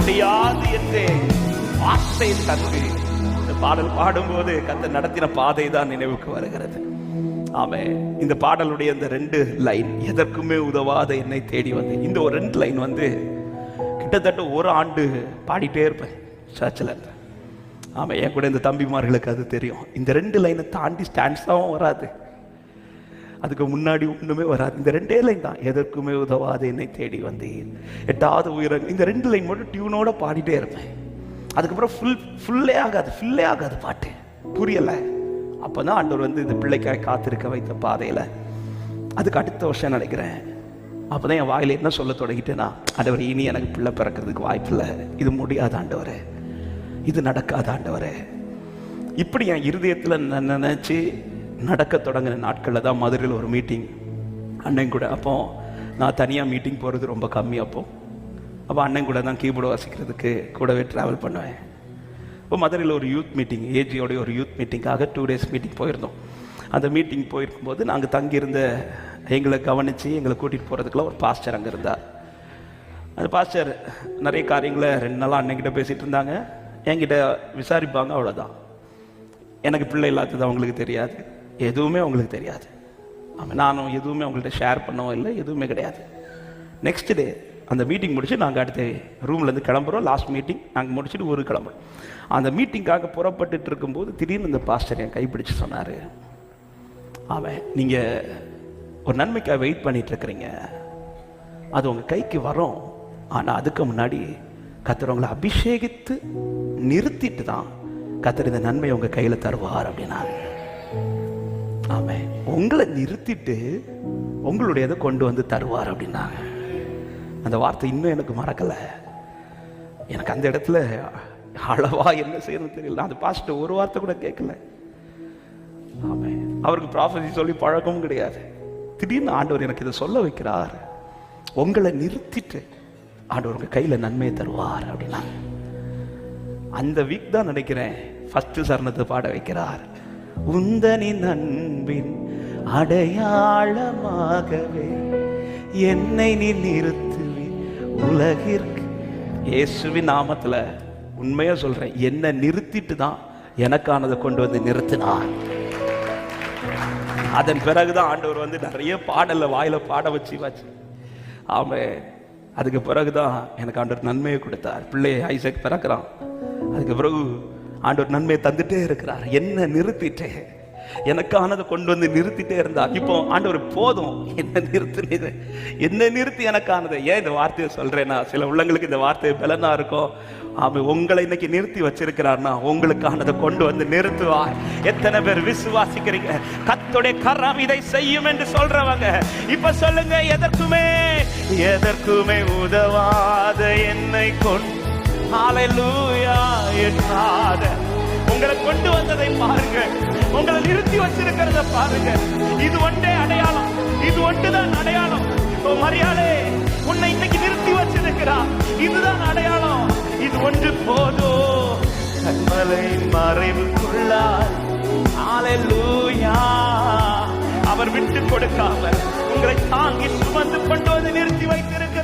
முடியாது என்று வார்த்தை தந்து. இந்த பாடல் பாடும்போது கத்த நடத்தின பாதை தான் நினைவுக்கு வருகிறது. ஆமே இந்த பாடலுடைய இந்த ரெண்டு லைன் எதற்குமே உதவாத என்னை தேடி வந்து. இந்த ஒரு ரெண்டு லைன் வந்து கிட்டத்தட்ட ஒரு ஆண்டு பாடிட்டே இருப்பேன் சர்ச்சில் ஆமாம் என் கூட இந்த தம்பிமார்களுக்கு அது தெரியும். இந்த ரெண்டு லைனை தாண்டி ஸ்டாண்ட்ஸாகவும் வராது. அதுக்கு முன்னாடி ஒன்றுமே வராது. இந்த ரெண்டே லைன் தான். எதற்குமே உதவாது என்னை தேடி வந்தேன். எட்டாவது உயிரங்க இந்த ரெண்டு லைன் மட்டும் டியூனோட பாடிட்டே இருப்பேன். அதுக்கப்புறம் ஃபுல் ஃபுல்லே ஆகாது ஃபுல்லே ஆகாது பாட்டு. புரியலை? அப்போ தான் ஆண்டவர் வந்து இந்த பிள்ளைக்காக காத்திருக்க வைத்த பாதையில் அதுக்கு அடுத்த வருஷம் நினைக்கிறேன். அப்போ தான் என் வாயில் என்ன சொல்ல தொடங்கிட்டேன்னா ஆண்டவர் இனி எனக்கு பிள்ளை பிறக்கிறதுக்கு வாய்ப்பில்லை இது முடியாத ஆண்டவர். இது நடக்காத ஆண்டவர். இப்படி என் இருதயத்தில் நான் நினச்சி நடக்க தொடங்கின நாட்களில் தான் மதுரையில் ஒரு மீட்டிங் அண்ணன் கூட அப்போ நான் தனியாக மீட்டிங் போகிறது ரொம்ப கம்மி அப்போ. அப்போ அண்ணன் கூட தான் கீபோர்டு வாசிக்கிறதுக்கு கூடவே ட்ராவல் பண்ணுவேன். இப்போ மதுரையில் ஒரு யூத் மீட்டிங் ஏஜியோடைய ஒரு யூத் மீட்டிங்காக டூ டேஸ் மீட்டிங் போயிருந்தோம். அந்த மீட்டிங் போயிருக்கும்போது நாங்கள் தங்கியிருந்த எங்களை கவனித்து எங்களை கூட்டிகிட்டு போகிறதுக்குலாம் ஒரு பாஸ்டர் அங்கே இருந்தார். அந்த பாஸ்டர் நிறைய காரியங்களை ரெண்டு நாளாக அண்ணன்கிட்ட பேசிகிட்டு இருந்தாங்க. என்கிட்ட விசாரிப்பாங்க அவ்வளோதான் எனக்கு பிள்ளை இல்லாதது அவங்களுக்கு தெரியாது. எதுவுமே அவங்களுக்கு தெரியாது. ஆமாம் நானும் எதுவுமே அவங்கள்ட்ட ஷேர் பண்ணவும் இல்லை எதுவுமே கிடையாது. நெக்ஸ்ட் டே அந்த மீட்டிங் முடிச்சு நாங்கள் அடுத்த ரூம்லேருந்து கிளம்புறோம். லாஸ்ட் மீட்டிங் நாங்கள் முடிச்சுட்டு ஊருக்கு கிளம்புறோம். அந்த மீட்டிங்காக புறப்பட்டுட்டு இருக்கும்போது திடீர்னு இந்த பாஸ்டர் என் கைப்பிடிச்சு சொன்னார் அவன் நீங்கள் ஒரு நன்மைக்காக வெயிட் பண்ணிட்டு இருக்கிறீங்க. அது உங்கள் கைக்கு வரும். ஆனால் அதுக்கு முன்னாடி கத்தர் உங்களை அபிஷேகித்து நிறுத்திட்டு தான் கத்தர் இந்த நன்மை உங்கள் கையில் தருவார் அப்படின்னாங்க ஆமாம் உங்களை நிறுத்திட்டு உங்களுடையதை கொண்டு வந்து தருவார் அப்படின்னாங்க. அந்த வார்த்தை இன்னும் எனக்கு மறக்கலை. எனக்கு அந்த இடத்துல அளவா என்ன செய்யணும் தெரியல. அந்த பாஸ்ட்டு ஒரு வார்த்தை கூட கேட்கல. ஆமாம் அவருக்கு ப்ராஃபஸி சொல்லி பழக்கமும் கிடையாது. திடீர்னு ஆண்டவர் எனக்கு இதை சொல்ல வைக்கிறார். உங்களை நிறுத்திட்டு ஆண்டவர் உங்கள் கையில் நன்மையை தருவார் அப்படின்னா அந்த வீக் தான் நினைக்கிறேன். ஃபஸ்ட்டு சரணத்தை பாட வைக்கிறார். உந்தனின் அன்பின் அடையாளமாகவே என்னை நீ நிறுத்துவி உலகிற்கு. இயேசுவின் நாமத்துல உண்மையா சொல்றேன் என்னை நிறுத்திட்டு தான் எனக்கானதை கொண்டு வந்து நிறுத்தினார். அதன் பிறகுதான் ஆண்டவர் வந்து நிறைய பாடல வாயில பாட வச்சு வச்சு ஆமே அதுக்கு பிறகுதான் எனக்கு ஆண்டவர் நன்மையை கொடுத்தார். பிள்ளையை ஐசக் பிறக்கிறான். அதுக்கு பிறகு ஆண்டவர் நன்மையை தந்துட்டே இருக்கிறார். என்ன நிறுத்திட்டே. எனக்கானதை கொண்டு வந்து நிறுத்திட்டே இருந்தார். இப்போ ஆண்டவர் போதும். என்ன நிறுத்தினது என்ன நிறுத்தி எனக்கானது. ஏன் இந்த வார்த்தையை சொல்றேன்னா சில உள்ளங்களுக்கு இந்த வார்த்தை பலனா இருக்கும். அவன் உங்களை இன்னைக்கு நிறுத்தி வச்சிருக்கிறார்னா உங்களுக்கானதை கொண்டு வந்து நிறுத்துவார். எத்தனை பேர் விசுவாசிக்கிறீங்க? கத்துடைய கரம் இதை செய்யும் என்று சொல்றவங்க. இப்ப சொல்லுங்க எதற்குமே எதற்குமே உதவாத என்னை கொண்டு என்னாத உங்களை கொண்டு வந்ததை பாருங்க உங்களை நிறுத்தி வச்சிருக்கிறத பாருங்க இது ஒன்றே அடையாளம். இது ஒன்றுதான் அடையாளம். ஓ மரியாதை உன்னை இன்னைக்கு நிறுத்தி வச்சிருக்கிறார். இதுதான் அடையாளம். இது ஒன்று போதோ கண்மலை மறைவுக்குள்ளார். ஹalleluya அவர் விட்டு கொடுக்காம உங்களை தாங்கி சுமந்து கொண்டு வந்து நிறுத்தி வைத்திருக்கிறார்.